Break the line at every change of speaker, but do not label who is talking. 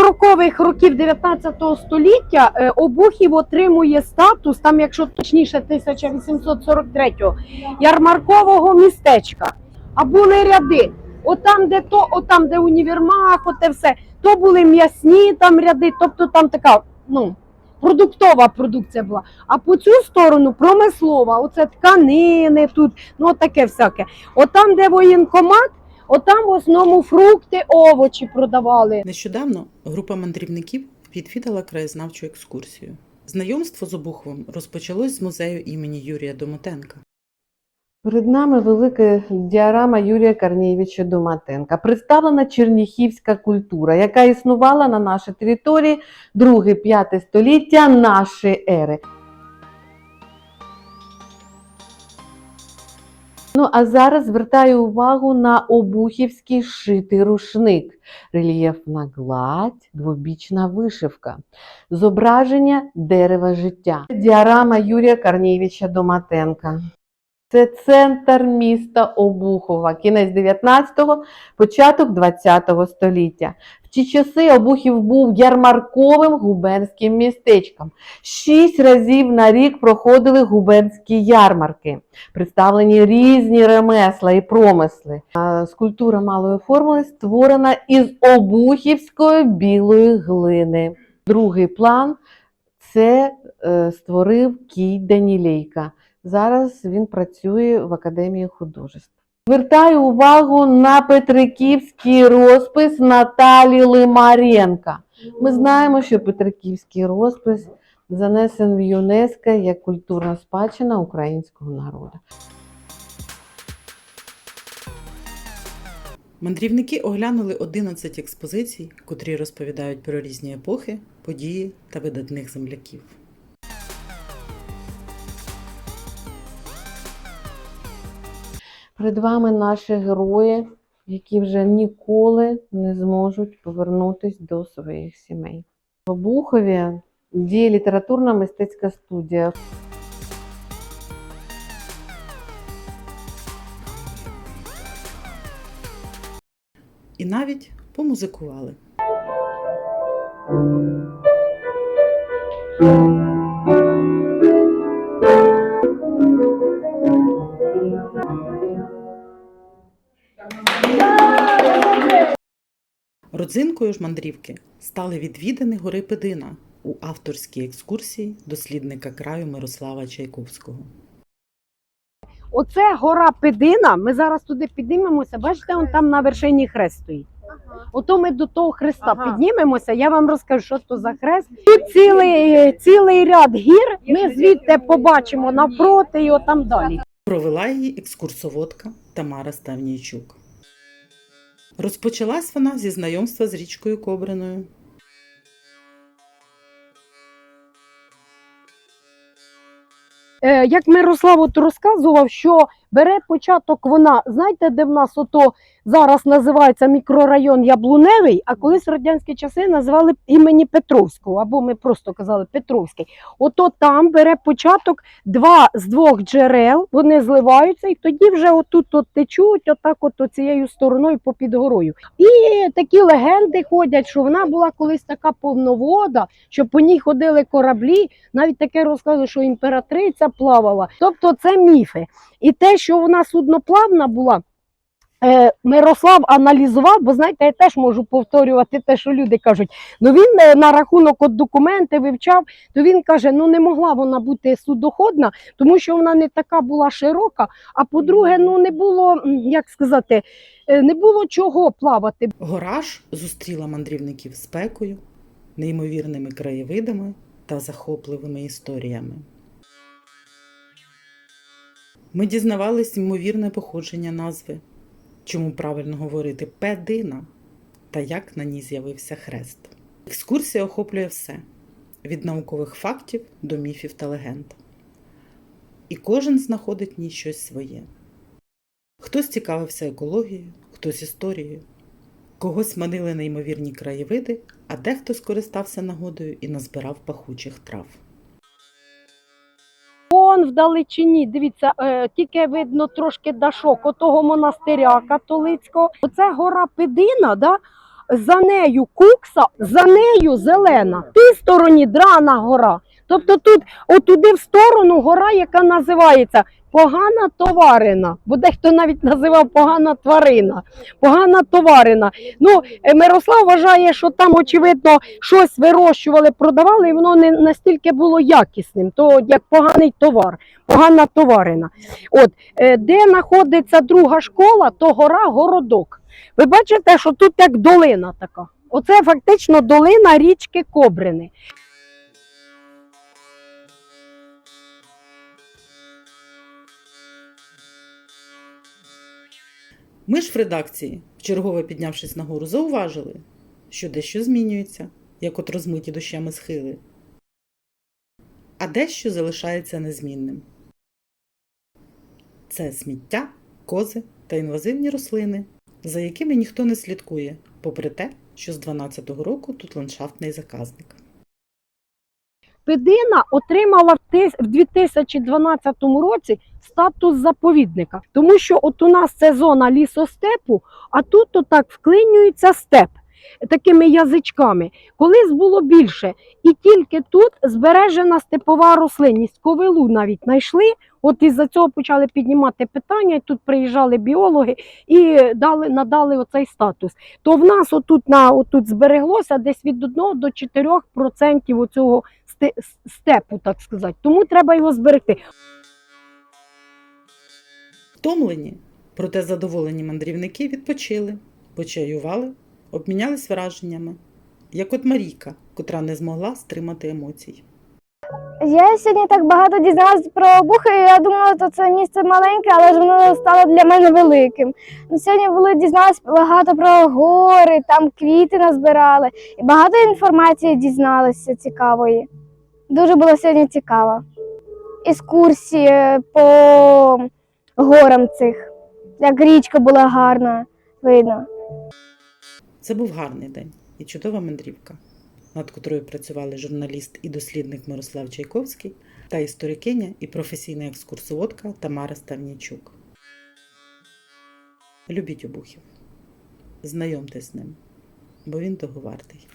40-х років 19 століття е, Обухів отримує статус, там, якщо точніше, 1843-го, ярмаркового містечка. А були ряди. Отам, де то, отам, де універмаг, оте все, то були м'ясні там ряди, тобто там така, ну, продуктова продукція була. А по цю сторону промислова, оце тканини тут, ну таке всяке. Отам, де воєнкомат, отам в основному фрукти, овочі продавали.
Нещодавно група мандрівників відвідала краєзнавчу екскурсію. Знайомство з Обуховим розпочалось з музею імені Юрія Домотенка.
Перед нами велика діарама Юрія Корнійовича Доматенка. Представлена черніхівська культура, яка існувала на нашій території 2-5 століття нашої ери. Ну а зараз звертаю увагу на обухівський шитий рушник, рельєфна гладь, двобічна вишивка, зображення дерева життя. Діарама Юрія Корнійовича Доматенка. Це центр міста Обухова, кінець 19-го, початок 20-го століття. В ті часи Обухів був ярмарковим губернським містечком. Шість разів на рік проходили губернські ярмарки, представлені різні ремесла і промисли. Скульптура малої формули створена із обухівської білої глини. Другий план це е, створив Кій Данілейка. Зараз він працює в Академії художеств. Звертаю увагу на Петриківський розпис Наталі Лимаренка. Ми знаємо, що Петриківський розпис занесений в ЮНЕСКО як культурна спадщина українського народу.
Мандрівники оглянули 11 експозицій, котрі розповідають про різні епохи, події та видатних земляків.
Перед вами наші герої, які вже ніколи не зможуть повернутися до своїх сімей. В Обухові діє літературна мистецька студія.
І навіть помузикували. Родзинкою ж мандрівки стали відвідини гори Педина у авторській екскурсії дослідника краю Мирослава Чайковського.
Оце гора Педина. Ми зараз туди піднімемося. Бачите, он там на вершині хрест стоїть. Ото ми до того хреста
Ага.
піднімемося. Я вам розкажу, що то за хрест. Тут цілий, цілий ряд гір. Ми звідти побачимо навпроти і отам далі.
Провела її екскурсоводка Тамара Ставнійчук. Розпочалась вона зі знайомства з річкою Кобриною.
Е, як Мирослав от розказував, що бере початок вона, знаєте, де в нас ото зараз називається мікрорайон Яблуневий, а колись в радянські часи називали імені Петровського, або ми просто казали Петровський. Ото там бере початок два з двох джерел, вони зливаються, і тоді вже отут от течуть, отак от цією стороною попід горою. І такі легенди ходять, що вона була колись така повновода, що по ній ходили кораблі, навіть таке розказує, що імператриця плавала. Тобто це міфи. І те, що вона судноплавна була. е, Мирослав аналізував, бо знаєте, я теж можу повторювати те, що люди кажуть. Ну він е, на рахунок от документи вивчав, то він каже: ну не могла вона бути судоходна, тому що вона не така була широка. А по-друге, ну не було, як сказати, е, не було чого плавати.
Гора ж зустріла мандрівників спекою, неймовірними краєвидами та захопливими історіями. Ми дізнавались ймовірне походження назви, чому правильно говорити Педина та як на ній з'явився хрест. Екскурсія охоплює все від наукових фактів до міфів та легенд. І кожен знаходить в ній щось своє. Хтось цікавився екологією, хтось історією, когось манили неймовірні краєвиди, а дехто скористався нагодою і назбирав пахучих трав.
Вон вдалечині, дивіться, е, тільки видно трошки дашок отого монастиря католицького. Оце гора Педина, да? За нею кукса, за нею зелена. В тій стороні драна гора. Тобто тут, отуди в сторону гора, яка називається погана товарина. Бо дехто навіть називав погана тварина. Погана товарина. Ну, е, Мирослав вважає, що там, очевидно, щось вирощували, продавали, і воно не настільки було якісним, то як поганий товар, погана товарина. От, е, де знаходиться друга школа, то гора городок. Ви бачите, що тут як долина така. Оце фактично долина річки Кобрини.
Ми ж в редакції, вчергове піднявшись нагору, зауважили, що дещо змінюється, як от розмиті дощами схили, а дещо залишається незмінним. Це сміття, кози та інвазивні рослини, за якими ніхто не слідкує, попри те, що з 12-го року тут ландшафтний заказник.
Педина отримала в в 2012 році статус заповідника, тому що от у нас це зона лісостепу, а тут отак вклинюється степ такими язичками. Колись було більше, і тільки тут збережена степова рослинність. Ковилу навіть знайшли. От із-за цього почали піднімати питання, і тут приїжджали біологи і дали, надали оцей статус. То в нас отут, на, отут збереглося десь від 1 до 4 процентів оцього степу, так сказати. Тому треба його зберегти.
Втомлені, проте задоволені мандрівники відпочили, почаювали, обмінялись враженнями, як от Марійка, котра не змогла стримати емоцій.
Я сьогодні так багато дізналась про обухи. і Я думала, що це місце маленьке, але ж воно стало для мене великим. Ну, Сьогодні були дізналась багато про гори, там квіти назбирали, і багато інформації дізналася цікавої. Дуже було сьогодні цікаво. Екскурсії по горам цих, як річка була гарна, видно.
Це був гарний день і чудова мандрівка, над котрою працювали журналіст і дослідник Мирослав Чайковський та історикиня і професійна екскурсоводка Тамара Ставнічук. Любіть обухів, знайомтесь з ним, бо він того вартий.